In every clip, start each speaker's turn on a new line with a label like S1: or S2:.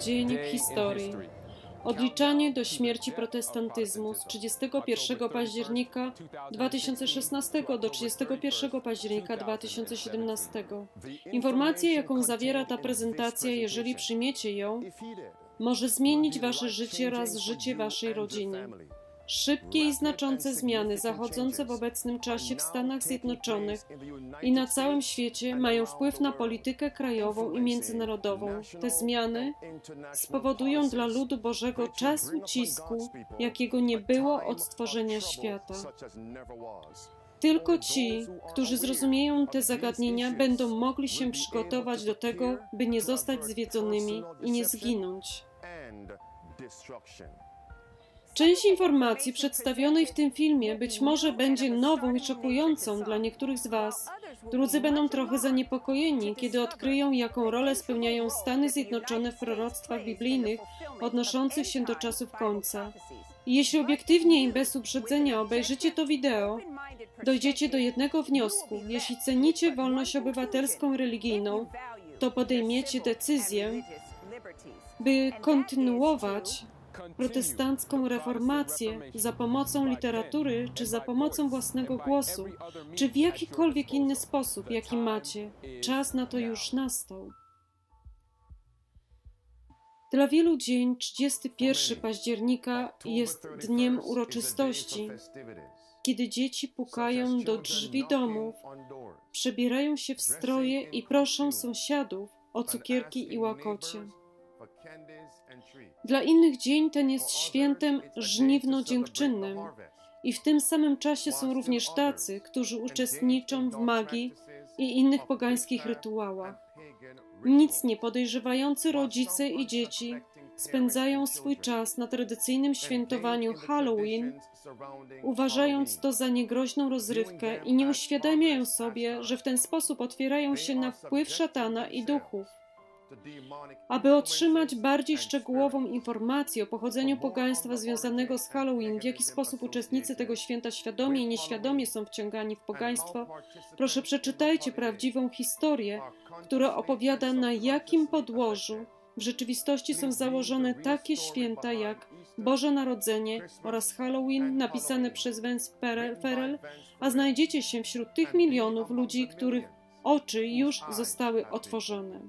S1: dzień w historii. Odliczanie do śmierci protestantyzmu z 31 października 2016 do 31 października 2017. Informacja, jaką zawiera ta prezentacja, jeżeli przyjmiecie ją, może zmienić wasze życie oraz życie waszej rodziny. Szybkie i znaczące zmiany zachodzące w obecnym czasie w Stanach Zjednoczonych i na całym świecie mają wpływ na politykę krajową i międzynarodową. Te zmiany spowodują dla ludu Bożego czas ucisku, jakiego nie było od stworzenia świata. Tylko ci, którzy zrozumieją te zagadnienia, będą mogli się przygotować do tego, by nie zostać zwiedzonymi i nie zginąć. Część informacji przedstawionej w tym filmie być może będzie nową i szokującą dla niektórych z Was. Drudzy będą trochę zaniepokojeni, kiedy odkryją, jaką rolę spełniają Stany Zjednoczone w proroctwach biblijnych odnoszących się do czasów końca. Jeśli obiektywnie i bez uprzedzenia obejrzycie to wideo, dojdziecie do jednego wniosku. Jeśli cenicie wolność obywatelską religijną, to podejmiecie decyzję, by kontynuować protestancką reformację za pomocą literatury, czy za pomocą własnego głosu, czy w jakikolwiek inny sposób, jaki macie. Czas na to już nastał. Dla wielu dzień 31 października jest dniem uroczystości, kiedy dzieci pukają do drzwi domów, przebierają się w stroje i proszą sąsiadów o cukierki i łakocie. Dla innych dzień ten jest świętem żniwno-dziękczynnym i w tym samym czasie są również tacy, którzy uczestniczą w magii i innych pogańskich rytuałach. Nic nie podejrzewający rodzice i dzieci spędzają swój czas na tradycyjnym świętowaniu Halloween, uważając to za niegroźną rozrywkę i nie uświadamiają sobie, że w ten sposób otwierają się na wpływ szatana i duchów. Aby otrzymać bardziej szczegółową informację o pochodzeniu pogaństwa związanego z Halloween, w jaki sposób uczestnicy tego święta świadomie i nieświadomie są wciągani w pogaństwo, proszę przeczytajcie prawdziwą historię, która opowiada na jakim podłożu w rzeczywistości są założone takie święta jak Boże Narodzenie oraz Halloween napisane przez Vance Ferrell, a znajdziecie się wśród tych milionów ludzi, których oczy już zostały otworzone.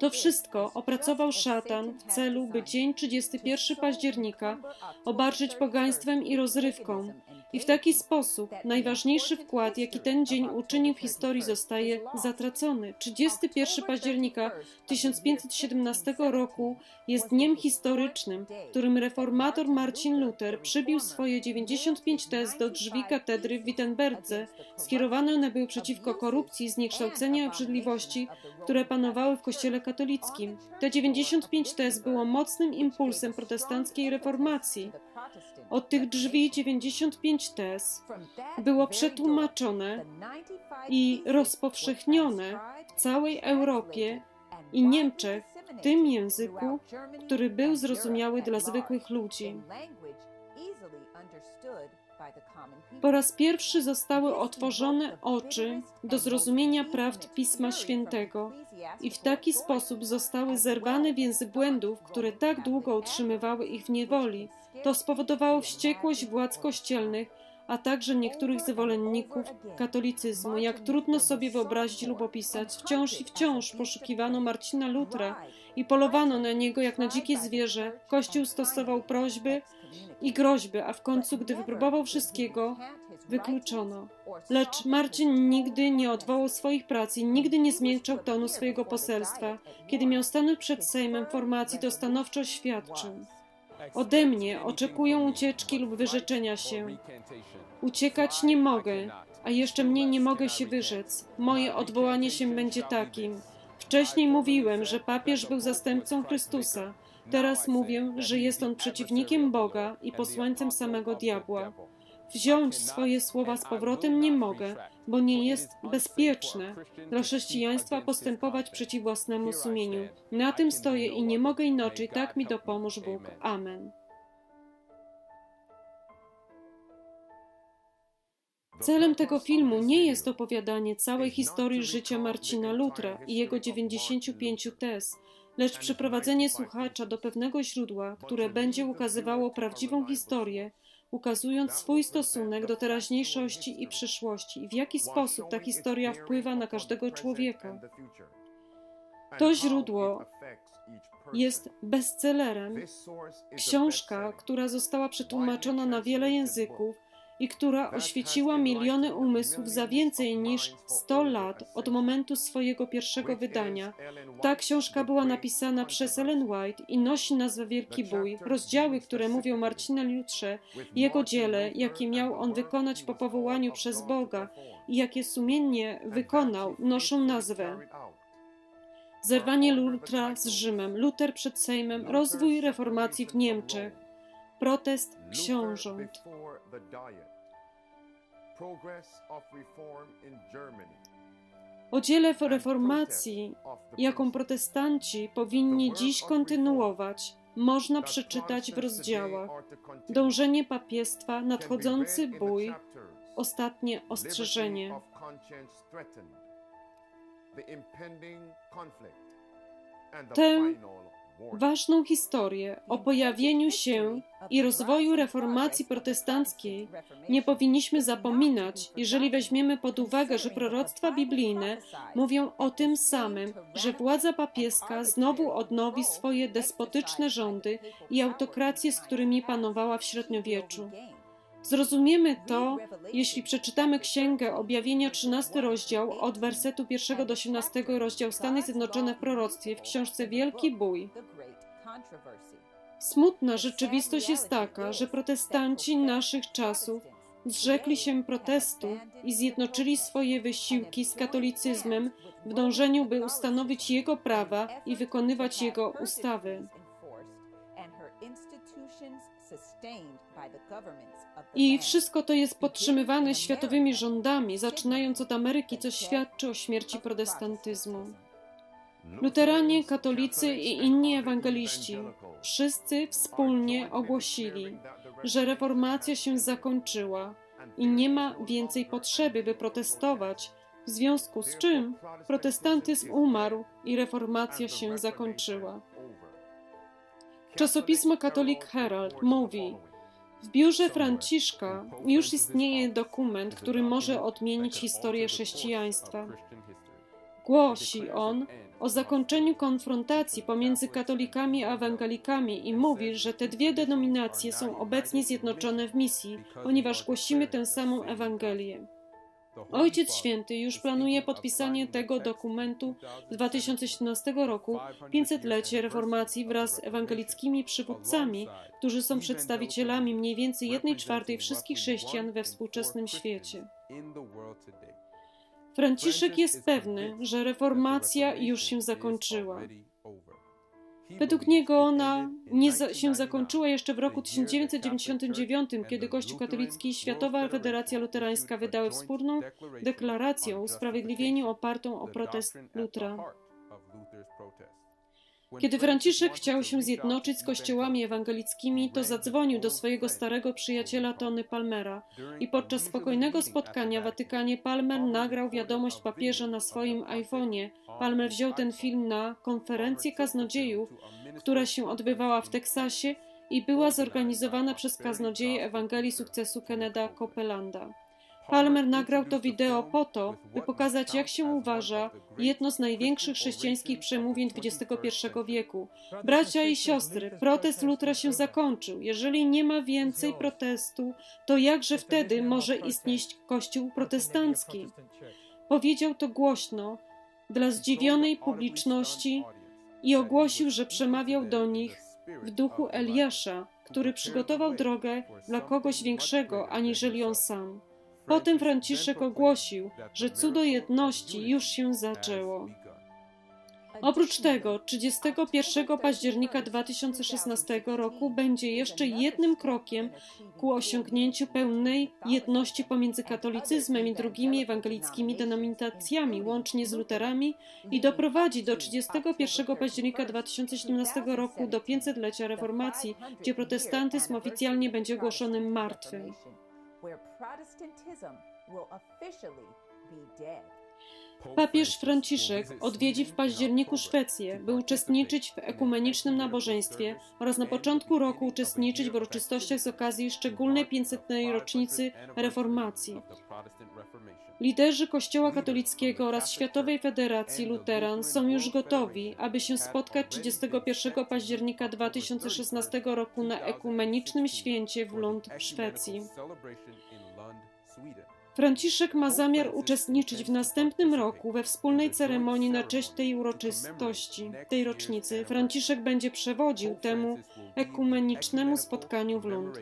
S1: To wszystko opracował szatan w celu, by dzień 31 października obarczyć pogaństwem i rozrywką. I w taki sposób najważniejszy wkład, jaki ten dzień uczynił w historii, zostaje zatracony. 31 października 1517 roku jest dniem historycznym, w którym reformator Marcin Luther przybił swoje 95 tez do drzwi katedry w Wittenberdze. Skierowane one były przeciwko korupcji, zniekształcenia i obrzydliwości, które panowały w kościele katolickim. Te 95 tez było mocnym impulsem protestanckiej reformacji. Od tych drzwi 95 tez było przetłumaczone i rozpowszechnione w całej Europie i Niemczech w tym języku, który był zrozumiały dla zwykłych ludzi. Po raz pierwszy zostały otworzone oczy do zrozumienia prawd Pisma Świętego i w taki sposób zostały zerwane więzy błędów, które tak długo utrzymywały ich w niewoli. To spowodowało wściekłość władz kościelnych, a także niektórych zwolenników katolicyzmu. Jak trudno sobie wyobrazić lub opisać, wciąż i wciąż poszukiwano Marcina Lutra i polowano na niego jak na dzikie zwierzę. Kościół stosował prośby i groźby, a w końcu, gdy wypróbował wszystkiego, wykluczono. Lecz Marcin nigdy nie odwołał swoich prac i nigdy nie zmiękczał tonu swojego poselstwa. Kiedy miał stanąć przed Sejmem formacji, to stanowczo świadczył. Ode mnie oczekują ucieczki lub wyrzeczenia się. Uciekać nie mogę, a jeszcze mniej nie mogę się wyrzec. Moje odwołanie się będzie takim. Wcześniej mówiłem, że papież był zastępcą Chrystusa. Teraz mówię, że jest on przeciwnikiem Boga i posłańcem samego diabła. Wziąć swoje słowa z powrotem nie mogę, bo nie jest bezpieczne dla chrześcijaństwa postępować przeciw własnemu sumieniu. Na tym stoję i nie mogę inaczej, tak mi dopomóż Bóg. Amen. Celem tego filmu nie jest opowiadanie całej historii życia Marcina Lutra i jego 95 tez, lecz przyprowadzenie słuchacza do pewnego źródła, które będzie ukazywało prawdziwą historię, ukazując swój stosunek do teraźniejszości i przyszłości i w jaki sposób ta historia wpływa na każdego człowieka. To źródło jest bestsellerem, książka, która została przetłumaczona na wiele języków i która oświeciła miliony umysłów za więcej niż 100 lat od momentu swojego pierwszego wydania. Ta książka była napisana przez Ellen White i nosi nazwę Wielki Bój. Rozdziały, które mówią Marcina Lutrze, jego dziele, jakie miał on wykonać po powołaniu przez Boga i jakie sumiennie wykonał, noszą nazwę. Zerwanie Lutra z Rzymem, Luter przed Sejmem, rozwój reformacji w Niemczech, protest książąt. O dziele reformacji, jaką protestanci powinni dziś kontynuować, można przeczytać w rozdziałach. Dążenie papiestwa, nadchodzący bój, ostatnie ostrzeżenie. Tę ważną historię o pojawieniu się i rozwoju reformacji protestanckiej nie powinniśmy zapominać, jeżeli weźmiemy pod uwagę, że proroctwa biblijne mówią o tym samym, że władza papieska znowu odnowi swoje despotyczne rządy i autokracje, z którymi panowała w średniowieczu. Zrozumiemy to, jeśli przeczytamy Księgę Objawienia 13 rozdział od wersetu 1 do 18 rozdział Stany Zjednoczone w proroctwie w książce Wielki Bój. Smutna rzeczywistość jest taka, że protestanci naszych czasów zrzekli się protestu i zjednoczyli swoje wysiłki z katolicyzmem w dążeniu, by ustanowić jego prawa i wykonywać jego ustawy. I wszystko to jest podtrzymywane światowymi rządami, zaczynając od Ameryki, co świadczy o śmierci protestantyzmu. Luteranie, katolicy i inni ewangeliści wszyscy wspólnie ogłosili, że reformacja się zakończyła i nie ma więcej potrzeby, by protestować, w związku z czym protestantyzm umarł i reformacja się zakończyła. Czasopismo Catholic Herald mówi, w biurze Franciszka już istnieje dokument, który może odmienić historię chrześcijaństwa. Głosi on o zakończeniu konfrontacji pomiędzy katolikami a ewangelikami i mówi, że te dwie denominacje są obecnie zjednoczone w misji, ponieważ głosimy tę samą Ewangelię. Ojciec Święty już planuje podpisanie tego dokumentu w 2017 roku, 500-lecie reformacji wraz z ewangelickimi przywódcami, którzy są przedstawicielami mniej więcej 1 czwartej wszystkich chrześcijan we współczesnym świecie. Franciszek jest pewny, że reformacja już się zakończyła. Według niego ona nie za się zakończyła jeszcze w roku 1999, kiedy Kościół katolicki i Światowa Federacja Luterańska wydały wspólną deklarację o usprawiedliwieniu opartą o protest Lutra. Kiedy Franciszek chciał się zjednoczyć z kościołami ewangelickimi, to zadzwonił do swojego starego przyjaciela Tony Palmera i podczas spokojnego spotkania w Watykanie Palmer nagrał wiadomość papieża na swoim iPhone'ie. Palmer wziął ten film na konferencję kaznodziejów, która się odbywała w Teksasie i była zorganizowana przez kaznodzieję Ewangelii Sukcesu Kenneda Copelanda. Palmer nagrał to wideo po to, by pokazać, jak się uważa jedno z największych chrześcijańskich przemówień XXI wieku. Bracia i siostry, protest Lutra się zakończył. Jeżeli nie ma więcej protestu, to jakże wtedy może istnieć Kościół protestancki? Powiedział to głośno dla zdziwionej publiczności i ogłosił, że przemawiał do nich w duchu Eliasza, który przygotował drogę dla kogoś większego aniżeli on sam. Potem Franciszek ogłosił, że cudo jedności już się zaczęło. Oprócz tego, 31 października 2016 roku będzie jeszcze jednym krokiem ku osiągnięciu pełnej jedności pomiędzy katolicyzmem i drugimi ewangelickimi denominacjami, łącznie z luterami, i doprowadzi do 31 października 2017 roku do 500-lecia reformacji, gdzie protestantyzm oficjalnie będzie ogłoszonym martwym. where Protestantism will officially be dead. Papież Franciszek odwiedzi w październiku Szwecję, by uczestniczyć w ekumenicznym nabożeństwie oraz na początku roku uczestniczyć w uroczystościach z okazji szczególnej 500. rocznicy reformacji. Liderzy Kościoła katolickiego oraz Światowej Federacji Luteran są już gotowi, aby się spotkać 31 października 2016 roku na ekumenicznym święcie w Lund w Szwecji. Franciszek ma zamiar uczestniczyć w następnym roku we wspólnej ceremonii na cześć tej uroczystości, tej rocznicy. Franciszek będzie przewodził temu ekumenicznemu spotkaniu w Lund.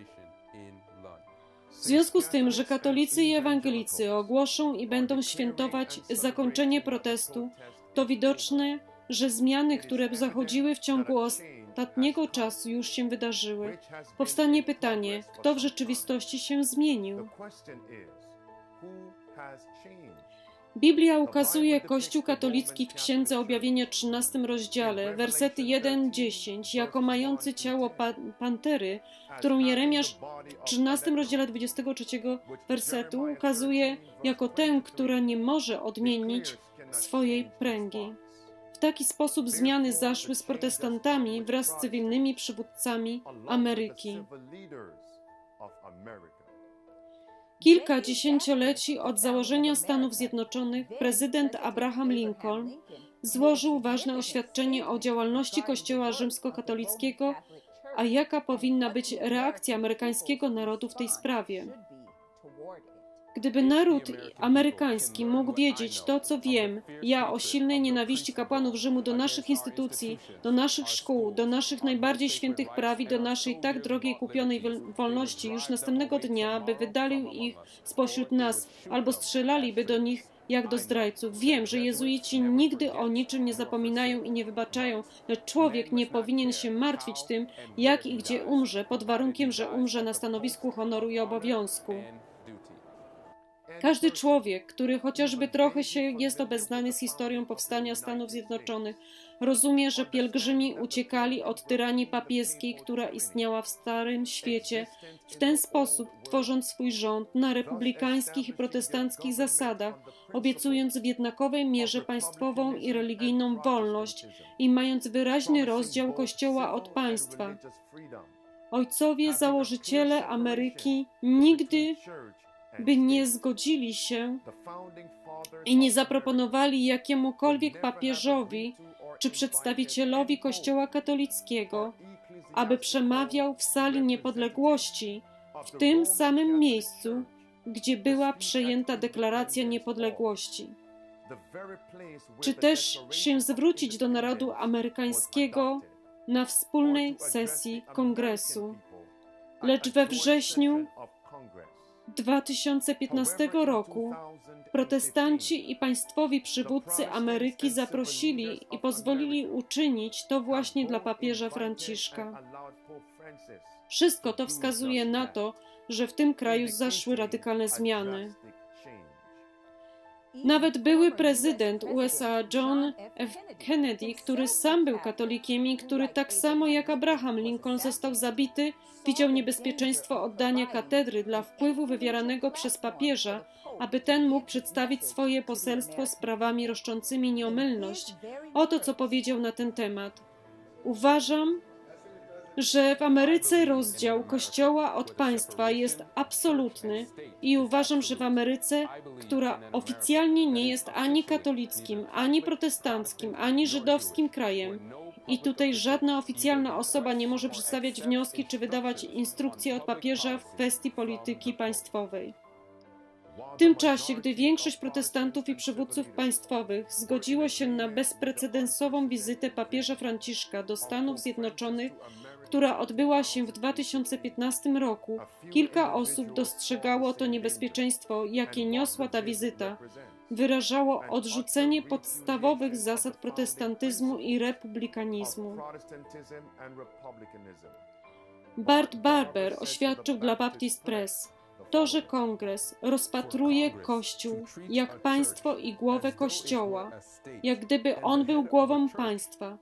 S1: W związku z tym, że katolicy i ewangelicy ogłoszą i będą świętować zakończenie protestu, to widoczne, że zmiany, które zachodziły w ciągu ostatniego czasu, już się wydarzyły. Powstanie pytanie, kto w rzeczywistości się zmienił? Biblia ukazuje Kościół katolicki w Księdze Objawienia 13 rozdziale, wersety 1-10, jako mający ciało pantery, którą Jeremiasz w 13 rozdziale 23 wersetu ukazuje jako tę, która nie może odmienić swojej pręgi. W taki sposób zmiany zaszły z protestantami wraz z cywilnymi przywódcami Ameryki. Kilka dziesięcioleci od założenia Stanów Zjednoczonych prezydent Abraham Lincoln złożył ważne oświadczenie o działalności Kościoła rzymskokatolickiego, a jaka powinna być reakcja amerykańskiego narodu w tej sprawie. Gdyby naród amerykański mógł wiedzieć to, co wiem, ja o silnej nienawiści kapłanów Rzymu do naszych instytucji, do naszych szkół, do naszych najbardziej świętych praw i do naszej tak drogiej kupionej wolności, już następnego dnia by wydalił ich spośród nas albo strzelaliby do nich jak do zdrajców. Wiem, że jezuici nigdy o niczym nie zapominają i nie wybaczają, lecz człowiek nie powinien się martwić tym, jak i gdzie umrze, pod warunkiem, że umrze na stanowisku honoru i obowiązku. Każdy człowiek, który chociażby trochę się jest obeznany z historią powstania Stanów Zjednoczonych, rozumie, że pielgrzymi uciekali od tyranii papieskiej, która istniała w Starym Świecie, w ten sposób tworząc swój rząd na republikańskich i protestanckich zasadach, obiecując w jednakowej mierze państwową i religijną wolność i mając wyraźny rozdział Kościoła od państwa. Ojcowie założyciele Ameryki nigdy by nie zgodzili się i nie zaproponowali jakiemukolwiek papieżowi czy przedstawicielowi Kościoła katolickiego, aby przemawiał w sali niepodległości, w tym samym miejscu, gdzie była przejęta deklaracja niepodległości. Czy też się zwrócić do narodu amerykańskiego na wspólnej sesji kongresu. Lecz we wrześniu 2015 roku protestanci i państwowi przywódcy Ameryki zaprosili i pozwolili uczynić to właśnie dla papieża Franciszka. Wszystko to wskazuje na to, że w tym kraju zaszły radykalne zmiany. Nawet były prezydent USA John F. Kennedy, który sam był katolikiem i który tak samo jak Abraham Lincoln został zabity, widział niebezpieczeństwo oddania katedry dla wpływu wywieranego przez papieża, aby ten mógł przedstawić swoje poselstwo sprawami roszczącymi nieomylność. Oto co powiedział na ten temat. Uważam, że w Ameryce rozdział Kościoła od państwa jest absolutny i uważam, że w Ameryce, która oficjalnie nie jest ani katolickim, ani protestanckim, ani żydowskim krajem, i tutaj żadna oficjalna osoba nie może przedstawiać wnioski czy wydawać instrukcje od papieża w kwestii polityki państwowej. W tym czasie, gdy większość protestantów i przywódców państwowych zgodziło się na bezprecedensową wizytę papieża Franciszka do Stanów Zjednoczonych, która odbyła się w 2015 roku, kilka osób dostrzegało to niebezpieczeństwo, jakie niosła ta wizyta. Wyrażało odrzucenie podstawowych zasad protestantyzmu i republikanizmu. Bart Barber oświadczył dla Baptist Press. To, że Kongres rozpatruje Kościół jak państwo i głowę Kościoła, jak gdyby on był głową państwa,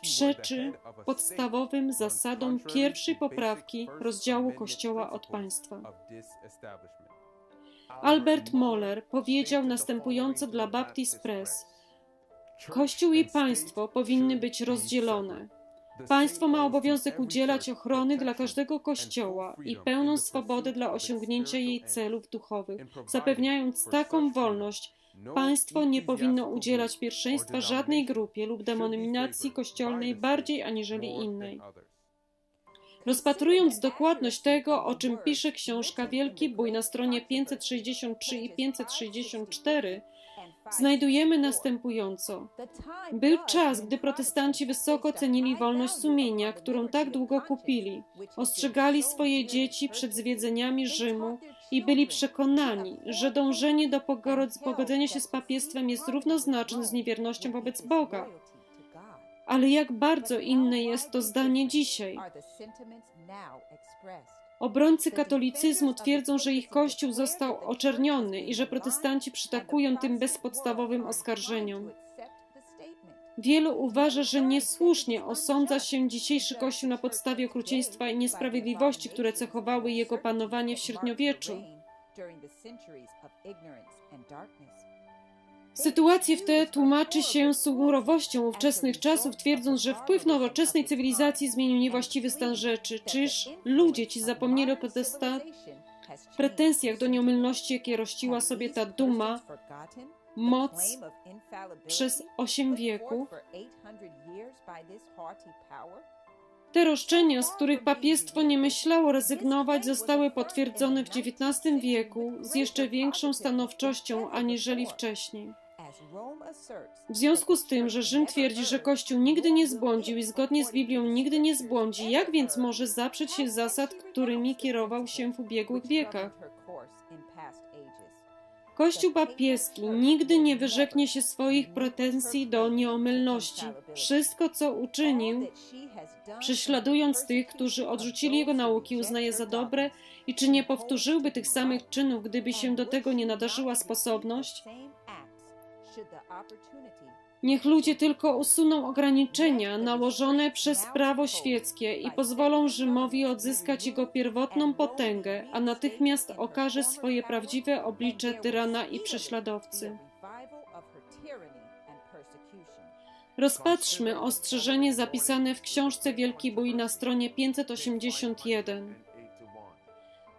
S1: przeczy podstawowym zasadom pierwszej poprawki rozdziału Kościoła od państwa. Albert Moller powiedział następująco dla Baptist Press: Kościół i państwo powinny być rozdzielone. Państwo ma obowiązek udzielać ochrony dla każdego kościoła i pełną swobodę dla osiągnięcia jej celów duchowych, zapewniając taką wolność. Państwo nie powinno udzielać pierwszeństwa żadnej grupie lub denominacji kościelnej bardziej aniżeli innej. Rozpatrując dokładność tego, o czym pisze książka Wielki Bój na stronie 563 i 564, znajdujemy następująco. Był czas, gdy protestanci wysoko cenili wolność sumienia, którą tak długo kupili. Ostrzegali swoje dzieci przed zwiedzeniami Rzymu i byli przekonani, że dążenie do pogodzenia się z papiestwem jest równoznaczne z niewiernością wobec Boga. Ale jak bardzo inne jest to zdanie dzisiaj. Obrońcy katolicyzmu twierdzą, że ich kościół został oczerniony i że protestanci przytakują tym bezpodstawowym oskarżeniom. Wielu uważa, że niesłusznie osądza się dzisiejszy Kościół na podstawie okrucieństwa i niesprawiedliwości, które cechowały jego panowanie w średniowieczu. Sytuację w te tłumaczy się surowością ówczesnych czasów, twierdząc, że wpływ nowoczesnej cywilizacji zmienił niewłaściwy stan rzeczy. Czyż ludzie ci zapomnieli o pretensjach do nieomylności, jakie rościła sobie ta duma, moc przez osiem wieków? Te roszczenia, z których papiestwo nie myślało rezygnować, zostały potwierdzone w XIX wieku z jeszcze większą stanowczością aniżeli wcześniej. W związku z tym, że Rzym twierdzi, że Kościół nigdy nie zbłądził i zgodnie z Biblią nigdy nie zbłądzi, jak więc może zaprzeć się zasad, którymi kierował się w ubiegłych wiekach? Kościół papieski nigdy nie wyrzeknie się swoich pretensji do nieomylności. Wszystko, co uczynił, prześladując tych, którzy odrzucili jego nauki, uznaje za dobre i czy nie powtórzyłby tych samych czynów, gdyby się do tego nie nadarzyła sposobność? Niech ludzie tylko usuną ograniczenia nałożone przez prawo świeckie i pozwolą Rzymowi odzyskać jego pierwotną potęgę, a natychmiast okaże swoje prawdziwe oblicze tyrana i prześladowcy. Rozpatrzmy ostrzeżenie zapisane w książce Wielki Bój na stronie 581.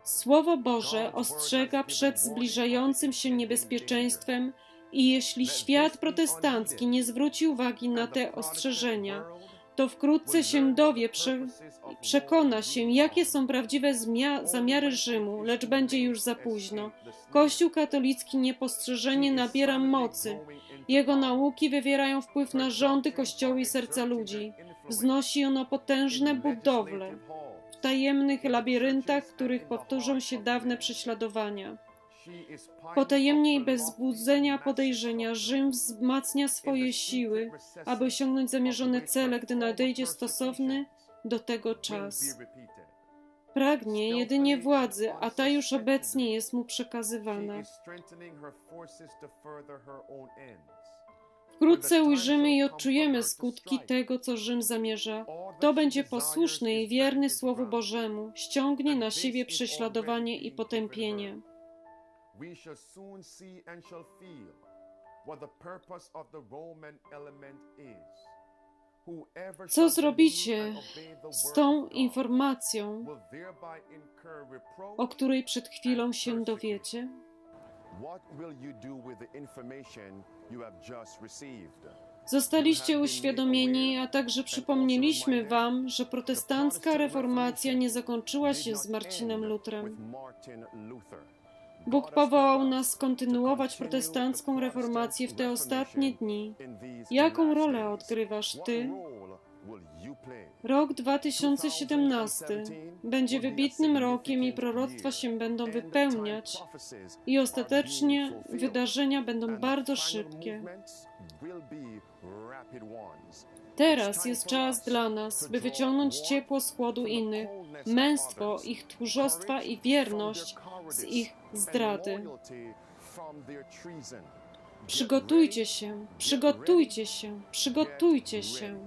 S1: Słowo Boże ostrzega przed zbliżającym się niebezpieczeństwem i jeśli świat protestancki nie zwróci uwagi na te ostrzeżenia, to wkrótce się dowie, prze, przekona się, jakie są prawdziwe zamiary Rzymu, lecz będzie już za późno. Kościół katolicki niepostrzeżenie nabiera mocy. Jego nauki wywierają wpływ na rządy kościoły i serca ludzi. Wznosi ono potężne budowle w tajemnych labiryntach, w których powtórzą się dawne prześladowania. Potajemnie i bez zbudzenia podejrzenia Rzym wzmacnia swoje siły, aby osiągnąć zamierzone cele, gdy nadejdzie stosowny do tego czas. Pragnie jedynie władzy, a ta już obecnie jest mu przekazywana. Wkrótce ujrzymy i odczujemy skutki tego, co Rzym zamierza. Kto będzie posłuszny i wierny Słowu Bożemu, ściągnie na siebie prześladowanie i potępienie we shall soon see and shall feel what the purpose of the Roman element is. Co zrobicie z tą informacją, o której przed chwilą się dowiecie? Zostaliście uświadomieni, a także przypomnieliśmy Wam, że protestancka reformacja nie zakończyła się z Marcinem Lutrem. Bóg powołał nas kontynuować protestancką reformację w te ostatnie dni. Jaką rolę odgrywasz Ty? Rok 2017 będzie wybitnym rokiem i proroctwa się będą wypełniać i ostatecznie wydarzenia będą bardzo szybkie. Teraz jest czas dla nas, by wyciągnąć ciepło z chłodu innych, męstwo ich tchórzostwa i wierność z ich zdrady. Przygotujcie się, przygotujcie się, przygotujcie się.